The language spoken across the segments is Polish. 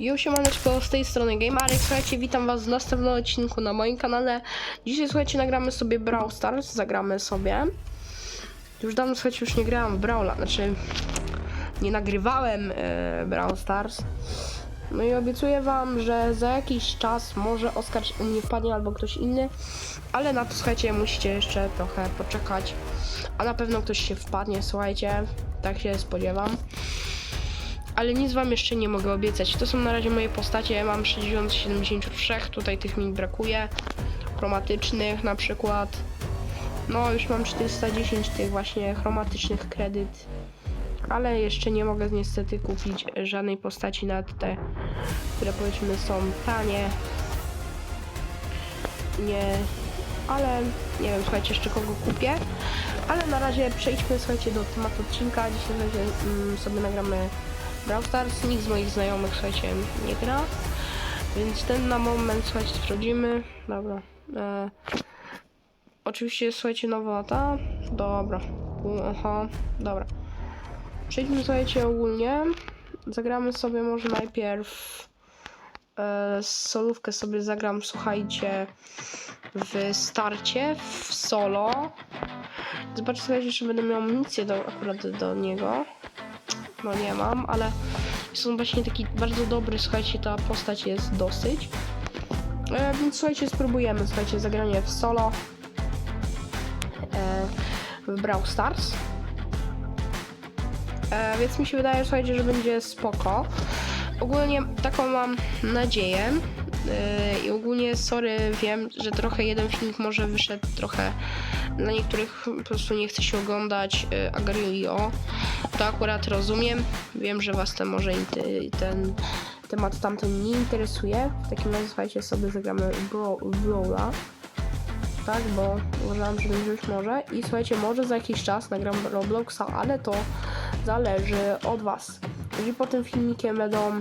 Jo, siemaneczko, z tej strony Gamearek, słuchajcie, witam was w następnym odcinku na moim kanale. Dzisiaj, słuchajcie, nagramy sobie Brawl Stars, zagramy sobie. Już dawno, słuchajcie, już nie grałem w Brawla, znaczy nie nagrywałem e, Brawl Stars. No i obiecuję wam, że za jakiś czas może Oskar nie wpadnie albo ktoś inny, ale na to, słuchajcie, musicie jeszcze trochę poczekać. A na pewno ktoś się wpadnie, słuchajcie, tak się spodziewam ale nic wam jeszcze nie mogę obiecać. To są na razie moje postacie. Ja mam 60 73, tutaj tych mi brakuje. Chromatycznych na przykład. No, już mam 410 tych właśnie chromatycznych kredyt. Ale jeszcze nie mogę niestety kupić żadnej postaci nad te, które powiedzmy są tanie. Nie, ale nie wiem, słuchajcie, jeszcze kogo kupię. Ale na razie przejdźmy, słuchajcie, do tematu odcinka. Dzisiaj słuchajcie, mm, sobie nagramy Brawl Stars. Nikt z moich znajomych, słuchajcie, nie gra. Więc ten na moment, słuchajcie, wchodzimy. Dobra. E, oczywiście, słuchajcie, nowa ta. Dobra. Aha, dobra. Przejdźmy, słuchajcie, ogólnie. Zagramy sobie może najpierw e, solówkę sobie zagram, słuchajcie, w starcie, w solo. Zobaczcie, słuchajcie, czy będę miał amunicję do, akurat do niego. No nie mam, ale są właśnie taki bardzo dobry, słuchajcie, ta postać jest dosyć. E, więc słuchajcie, spróbujemy, słuchajcie, zagranie w solo e, w Brawl Stars. E, więc mi się wydaje, słuchajcie, że będzie spoko. Ogólnie taką mam nadzieję. E, I ogólnie, sorry, wiem, że trochę jeden filmik może wyszedł trochę dla niektórych po prostu nie chce się oglądać y. To akurat rozumiem. Wiem, że was ten może inty- ten temat tamten nie interesuje. W takim razie słuchajcie sobie zagramy w Brawla. Tak, bo uważam, że być może. I słuchajcie, może za jakiś czas nagram Robloxa, ale to zależy od was. Jeżeli po tym filmikiem będą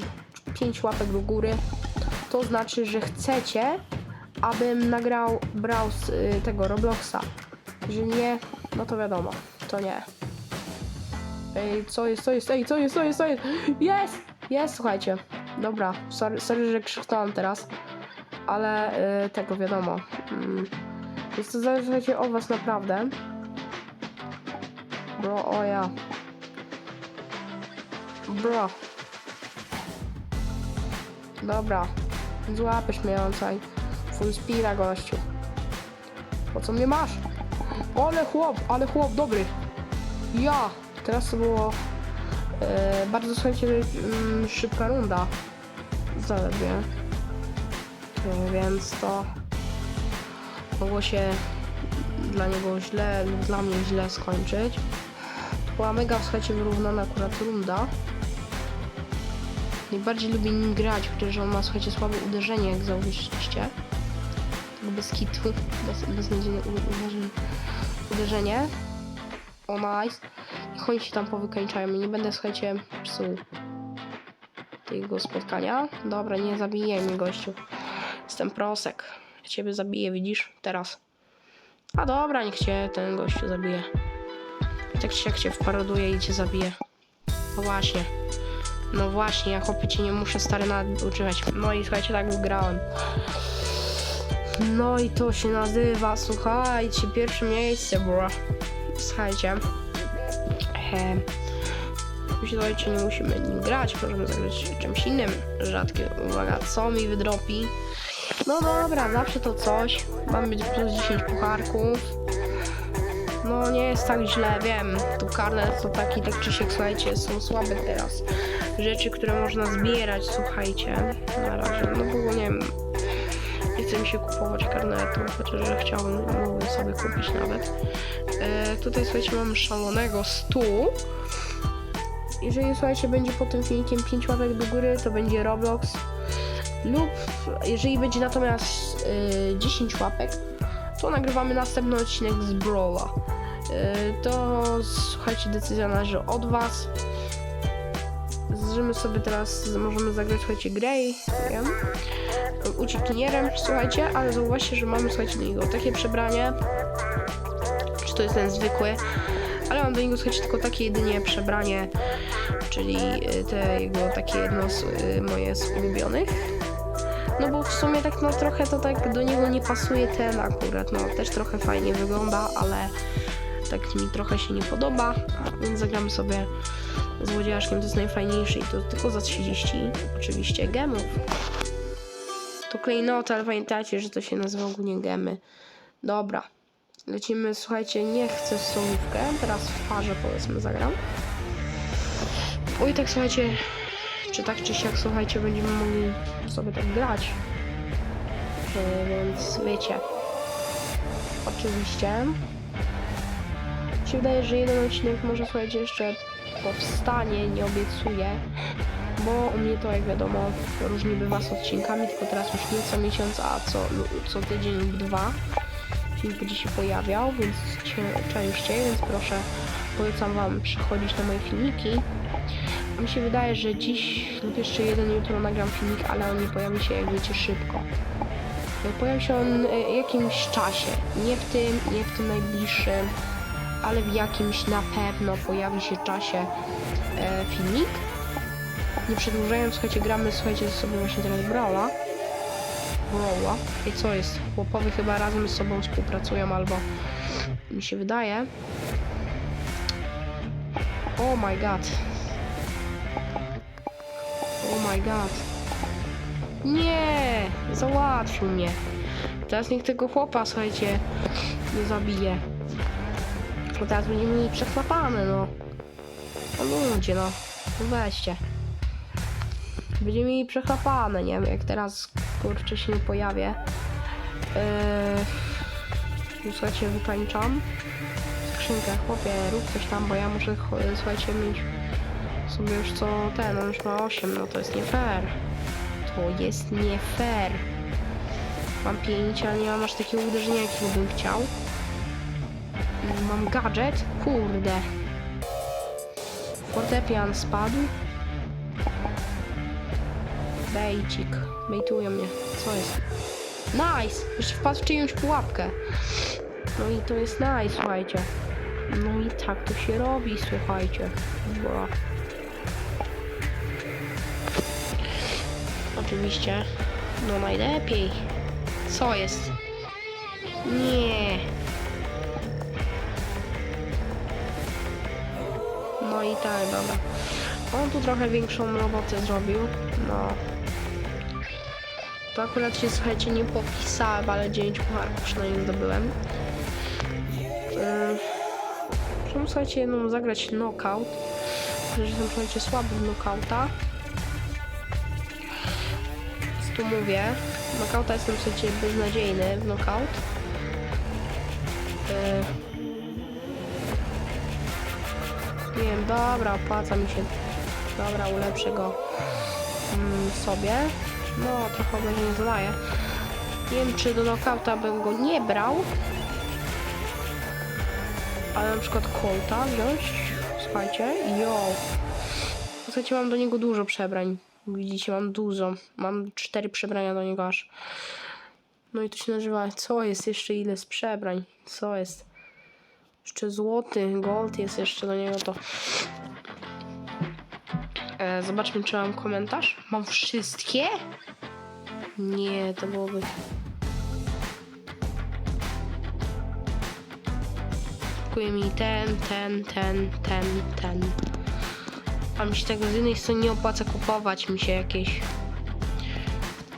5 łapek do góry, to znaczy, że chcecie, abym nagrał Browse y, tego Robloxa. Jeżeli nie, no to wiadomo, to nie. Ej, co jest, co jest, ej, co jest, co jest, co jest? Jest! Jest, słuchajcie. Dobra, sorry, sorry że krzyknąłem teraz, ale y, tego wiadomo. Mm. Więc to zależy, słuchajcie, od was naprawdę. Bro, o ja. Bro. Dobra. Złapiesz mnie, on. Full speeda, gościu. Po co mnie masz? Ale chłop, ale chłop, dobry. Ja. Teraz to było e, bardzo, słuchajcie, mm, szybka runda. Zaledwie. E, więc to mogło się dla niego źle, lub dla mnie źle skończyć. To była mega, słuchajcie, wyrównana akurat runda. Najbardziej lubię nim grać, chociaż on ma, słuchajcie, słabe uderzenie, jak zauważyliście. Bez kitu, bez, beznadziejne u- uderzenie. O, nice. Niech oni się tam powykańczają nie będę, słuchajcie, psuł tego spotkania. Dobra, nie zabije mnie, gościu. Jestem prosek. Ja ciebie zabiję, widzisz? Teraz. A dobra, niech cię ten gościu zabije. Tak się jak cię wparoduje i cię zabije. No właśnie. No właśnie, ja chłopie cię nie muszę stary naduczywać. No i słuchajcie, tak wygrałem. No i to się nazywa, słuchajcie, pierwsze miejsce, bro. Słuchajcie. Ehe. Słuchajcie, nie musimy nim grać, możemy zagrać czymś innym. Rzadkie, uwaga, co mi wydropi? No dobra, zawsze to coś. Mamy być plus 10 pucharków. No nie jest tak źle, wiem. Tu karnet to taki, tak czy siak, słuchajcie, są słabe teraz. Rzeczy, które można zbierać, słuchajcie. Na razie, no bo nie wiem. Chce mi się kupować karnetu, chociaż że chciałbym, sobie kupić nawet. E, tutaj, słuchajcie, mamy szalonego stu. Jeżeli, słuchajcie, będzie po tym filmikiem 5 łapek do góry, to będzie Roblox. Lub jeżeli będzie natomiast y, 10 łapek, to nagrywamy następny odcinek z Brawla. Y, to słuchajcie, decyzja należy od Was. Zrzymy sobie teraz, możemy zagrać, słuchajcie, Grey, wiem, uciekinierem, słuchajcie, ale zauważcie, że mamy, słuchajcie, do niego takie przebranie, czy to jest ten zwykły, ale mam do niego, słuchajcie, tylko takie jedynie przebranie czyli y, te jego takie jedno z y, moje z ulubionych. No bo w sumie tak no trochę to tak do niego nie pasuje ten akurat, no też trochę fajnie wygląda, ale tak mi trochę się nie podoba, więc zagramy sobie złodziejaszkiem, to jest najfajniejszy i to tylko za 30 oczywiście gemów. To klejnoty, ale pamiętajcie, że to się nazywa ogólnie gemy. Dobra, lecimy, słuchajcie, nie chcę w solówkę, teraz w parze powiedzmy zagram. Oj, tak słuchajcie, czy tak czy siak, słuchajcie, będziemy mogli sobie tak grać. E, więc wiecie. Oczywiście. Mi się wydaje, że jeden odcinek może słuchajcie jeszcze powstanie, nie obiecuję. Bo u mnie to jak wiadomo różni bywa z odcinkami, tylko teraz już nie co miesiąc, a co, co tydzień lub dwa. Film będzie się pojawiał, więc cie- częściej, więc proszę polecam wam przechodzić na moje filmiki. Mi się wydaje, że dziś lub jeszcze jeden jutro nagram filmik, ale on nie pojawi się, jak wiecie, szybko. Pojawi się on e, jakimś czasie. Nie w tym, nie w tym najbliższym, ale w jakimś na pewno pojawi się czasie e, filmik. Nie przedłużając, słuchajcie, gramy, słuchajcie, sobie właśnie teraz Brawla. Brawla. I co jest? Chłopowie chyba razem z sobą współpracują, albo mi się wydaje. Oh my god. Oh my god. Nie! Załatwił mnie. Teraz niech tego chłopa, słuchajcie, nie zabije. Bo teraz będziemy mieli przechlapane, no. No ludzie, no. No Weźcie. Będziemy mieli przechlapane, nie wiem, jak teraz, kurczę, się nie pojawię. Yy... Słuchajcie, wytańczam. Skrzynkę, chłopie, rób coś tam, bo ja muszę, ch- słuchajcie, mieć sobie już co ten, on już ma 8, no to jest nie fair. To jest nie fair. Mam 5, ale nie mam aż takiego uderzenia, jakiego bym chciał. Mam gadżet? Kurde. Fortepian spadł. Bejcik. Bejtują mnie. Co jest? Nice! Jeszcze wpadł w czyjąś pułapkę. No i to jest nice, słuchajcie. No i tak to się robi, słuchajcie. Bo... Oczywiście. No najlepiej. Co jest? Nie. No i tak, dobra. On tu trochę większą robotę zrobił. No. To akurat się, słuchajcie, nie popisałem, ale 9 pucharów przynajmniej zdobyłem. Yy, Muszę, słuchajcie, no, zagrać knockout. Że jestem, słuchajcie, słaby w knockouta. Więc tu mówię. Knockouta jestem, słuchajcie, beznadziejny w knockout. Dobra, opłaca mi się. Dobra, ulepszę go mm, sobie. No, trochę obrażeń zadaję. Nie wiem, czy do knockouta bym go nie brał. Ale na przykład Colta wziąć. Słuchajcie, jo. Słuchajcie, mam do niego dużo przebrań. Widzicie, mam dużo. Mam cztery przebrania do niego aż. No i to się nazywa, co jest jeszcze ile z przebrań? Co jest? Jeszcze złoty, gold jest jeszcze do niego to. E, zobaczmy, czy mam komentarz. Mam wszystkie? Nie, to byłoby. Brakuje mi ten, ten, ten, ten, ten. A mi się tego z jednej strony nie opłaca kupować mi się jakieś.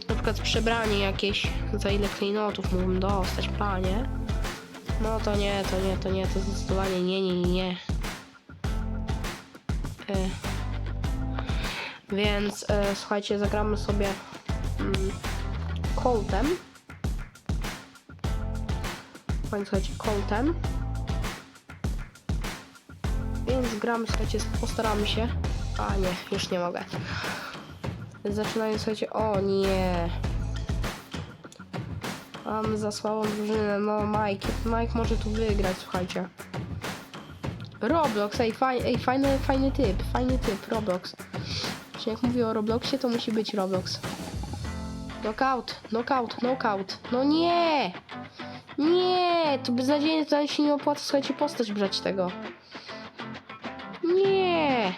Na przykład przebranie jakieś. Za ile klejnotów mógłbym dostać, panie? No to nie, to nie, to nie, to zdecydowanie nie, nie, nie, nie. E. Więc e, słuchajcie, zagramy sobie mm, Coltem. Słuchajcie, Coltem. Więc gramy, słuchajcie, postaramy się. A nie, już nie mogę. Zaczynając, słuchajcie, o nie. Mamy za słabą drużynę, no Mike, Mike może tu wygrać, słuchajcie. Roblox, ej, faj, ej fajny, fajny typ, fajny typ, Roblox. Czyli jak mówię o Robloxie, to musi być Roblox. Knockout, knockout, knockout. No nie! Nie! To beznadziejnie, to się nie opłaca, słuchajcie, postać brać tego. Nie!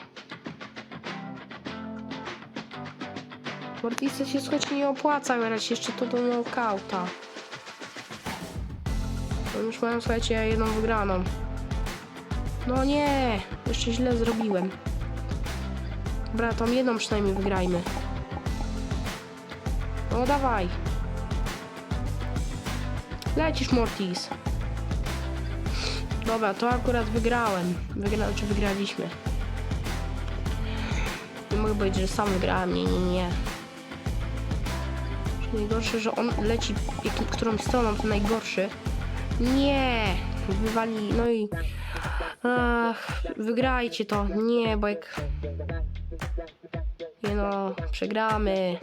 Mortisy się słuchajcie nie opłaca grać jeszcze to do knockouta. Już mają słuchajcie jedną wygraną. No nie, jeszcze źle zrobiłem. Dobra, tą jedną przynajmniej wygrajmy. No dawaj. Lecisz Mortis. Dobra, to akurat wygrałem. Wygra, czy wygraliśmy. Nie mogę powiedzieć, że sam wygrałem. Nie, nie, nie. Najgorsze, że on leci którąś stroną, to najgorszy. Nie! Wywali, no i... Ach, wygrajcie to. Nie, bo jak... Nie no, przegramy.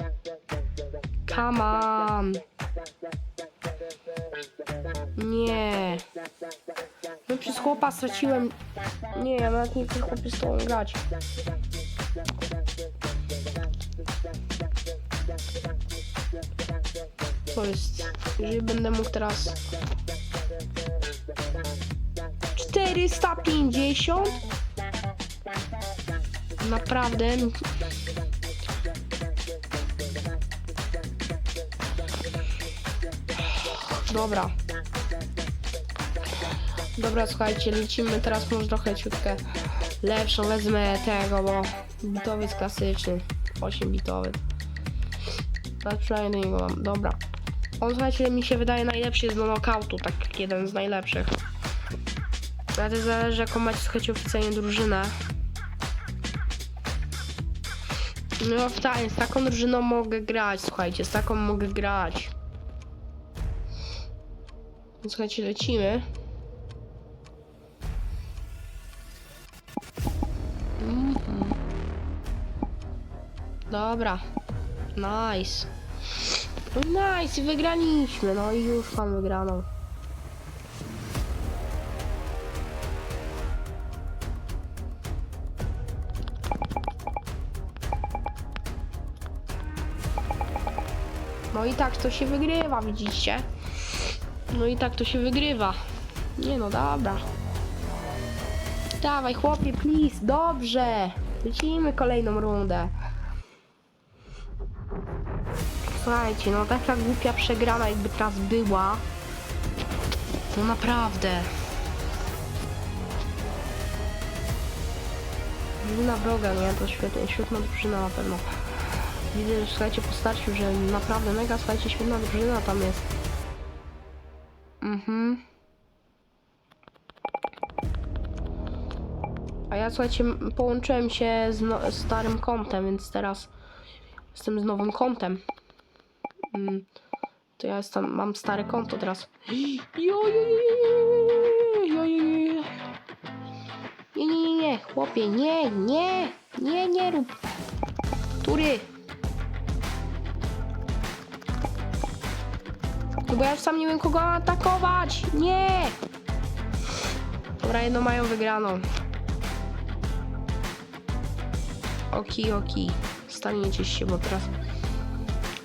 Come on. Nie. No przez chłopa straciłem... Nie, ja nawet nie chcę chłopie z tobą grać. Jest... Jeżeli będę mógł teraz... 450? Naprawdę? Dobra. Dobra, słuchajcie, lecimy teraz może trochę ciutkę lepszą. Wezmę tego, bo bitowiec klasyczny. 8-bitowy. Tak przynajmniej niego mam. Dobra. On, słuchajcie, mi się wydaje najlepszy z knockoutu, tak jeden z najlepszych. Ale to zależy jaką macie, słuchajcie, oficjalnie drużynę. No tak, z taką drużyną mogę grać, słuchajcie, z taką mogę grać. Więc Słuchajcie, lecimy. Mhm. Dobra. Nice. No nice, wygraliśmy. No i już mam wygraną. No i tak to się wygrywa, widzicie? No i tak to się wygrywa. Nie no, dobra. Dawaj, chłopie, please, dobrze. Lecimy kolejną rundę. Słuchajcie, no taka głupia przegrana jakby teraz była. No naprawdę. Drużyna wroga, nie? To świetnie, świetna drużyna na pewno. Widzę, że słuchajcie po starciu, że naprawdę mega, słuchajcie, świetna drużyna tam jest. Mhm. A ja słuchajcie, połączyłem się z no, starym kontem, więc teraz jestem z nowym kontem. Mm, to ja jestem, mam stare konto teraz. Nie, nie, nie, nie, chłopie, nie, nie, nie, nie rób. No bo ja już sam nie wiem kogo atakować. Nie. Dobra, jedno mają wygraną. Oki, oki. Staniecie się, bo teraz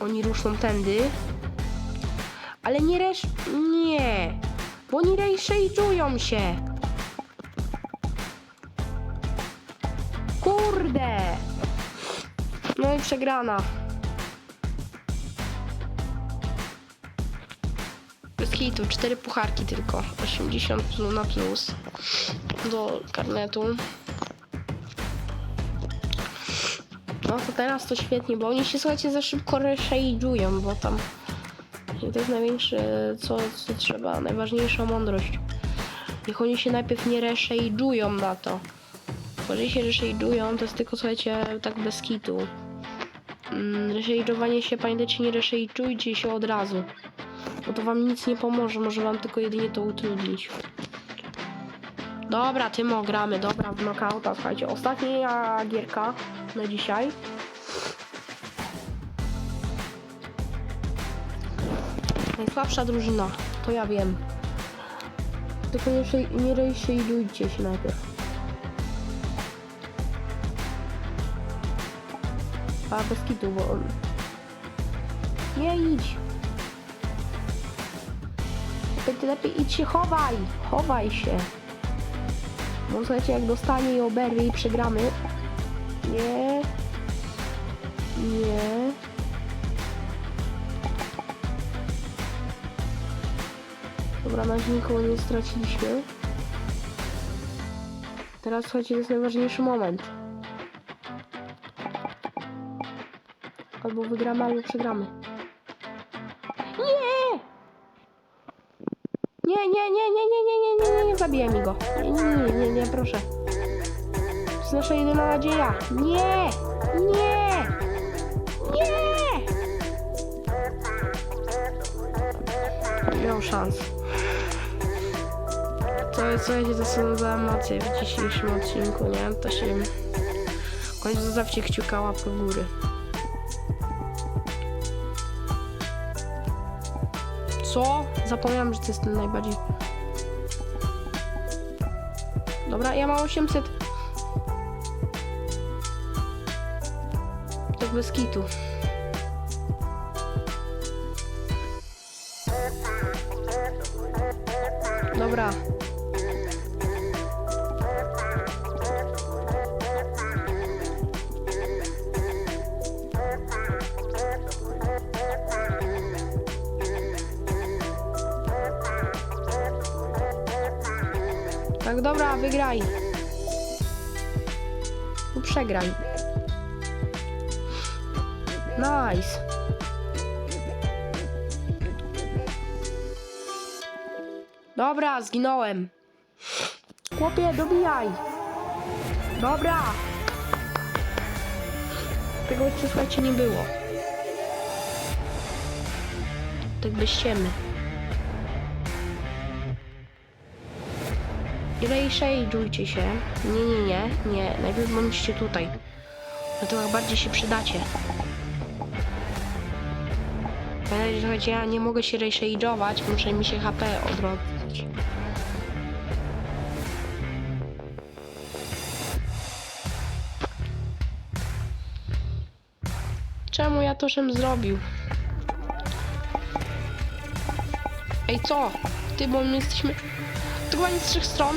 oni ruszą tędy. Ale nie resz... Nie. Bo oni rejszejdżują się. Kurde. No i przegrana. Bez hitu, cztery pucharki tylko. 80 plus na plus do karnetu. No to teraz to świetnie, bo oni się słuchajcie za szybko reshage'ują, bo tam to jest największe, co, co trzeba, najważniejsza mądrość. Niech oni się najpierw nie reshage'ują na to. Bo jeżeli się reshage'ują, to jest tylko słuchajcie tak bez kitu. Mm, się, pamiętajcie, nie reshage'ujcie się od razu. Bo to wam nic nie pomoże, może wam tylko jedynie to utrudnić. Dobra, Tymo, gramy, dobra, w knockouta, słuchajcie. Ostatnia gierka na dzisiaj. Najsłabsza drużyna, to ja wiem. Tylko nie, nie rejszydujcie się najpierw. A, bez kitu, bo on... Nie idź! Lepiej, lepiej idź się chowaj! Chowaj się! Bo słuchajcie, jak dostanie i oberwie i przegramy je, je. Dobra, na nikogo nie straciliśmy. Teraz słuchajcie, to jest najważniejszy moment. Albo wygramy, albo przegramy. Nie! Nie, nie, nie, nie, nie, nie, nie, nie, nie, nie zabijaj mi go. Nie, nie, nie, nie, nie, proszę. Jest nasza jedyna nadzieja. Nie! Nie! Nie! Nie miał szans. To słuchajcie, to są za emocje w dzisiejszym odcinku, nie? To się... Końcu zostawcie kciuka łapkę w góry. Co? Zapomniałam, że to jest ten najbardziej... Dobra, ja mam 800. bez. Dobra. Tak, dobra, wygraj. Lub przegraj. Nice. Dobra, zginąłem. Chłopie, dobijaj. Dobra. Tego jeszcze słuchajcie nie było. Tak bez ściemy. I rejszejdżujcie się. Nie, nie, nie, nie. Najpierw bądźcie tutaj. No to bardziej się przydacie. Pamiętajcie, słuchajcie, ja nie mogę się rejszejdżować, muszę mi się HP odrodzić. Czemu ja to żem zrobił? Ej, co? Ty, bo my jesteśmy... To chyba nie z trzech stron.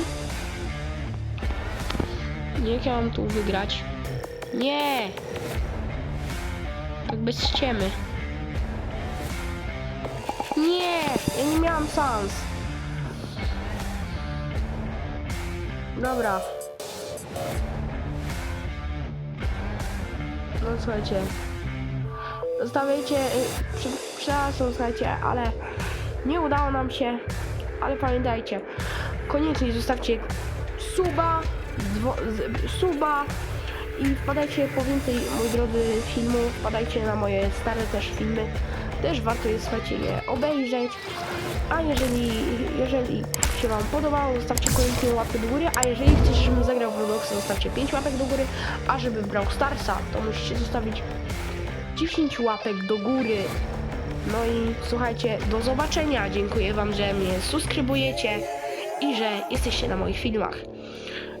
Jak ja mam tu wygrać? Nie! Tak bez ściemy. Nie! Ja nie miałam szans. Dobra. No słuchajcie. Zostawiajcie... y, Prze przepraszam, słuchajcie, ale nie udało nam się. Ale pamiętajcie, koniecznie zostawcie suba, dwo, z, suba i wpadajcie po więcej, moi drodzy, filmów, wpadajcie na moje stare też filmy. Też warto jest, słuchajcie, je obejrzeć. A jeżeli, jeżeli się Wam podobało, zostawcie koniecznie łapkę do góry, a jeżeli chcecie, żebym zagrał w Robloxa, zostawcie 5 łapek do góry, a żeby brał Starsa, to musicie zostawić 10 łapek do góry. No i słuchajcie, do zobaczenia. Dziękuję Wam, że mnie subskrybujecie i że jesteście na moich filmach.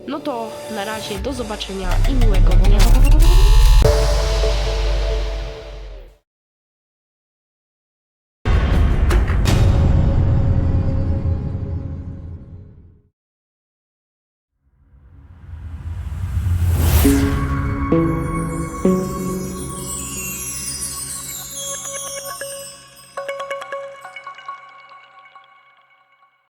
No to na razie do zobaczenia i miłego dnia.